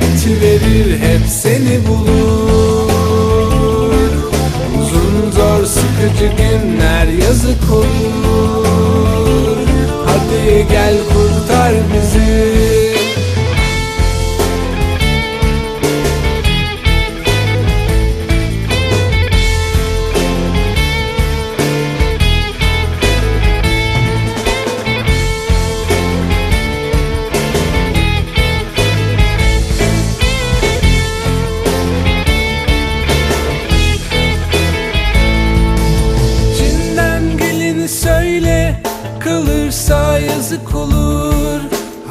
dertler bitiverir Hep seni bulur. Uzun zor sıkıcı günler yazık olur. Hadi gel kurtar bizi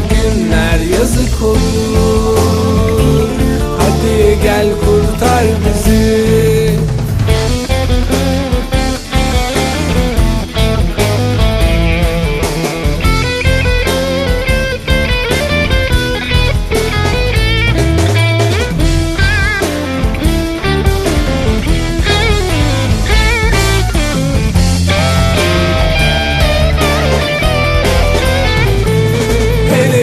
günler yazık olur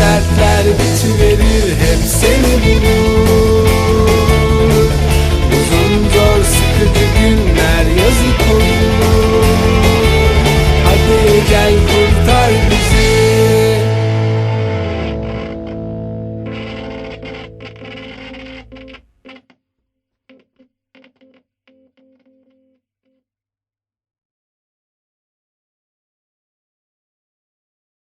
dertler bitirir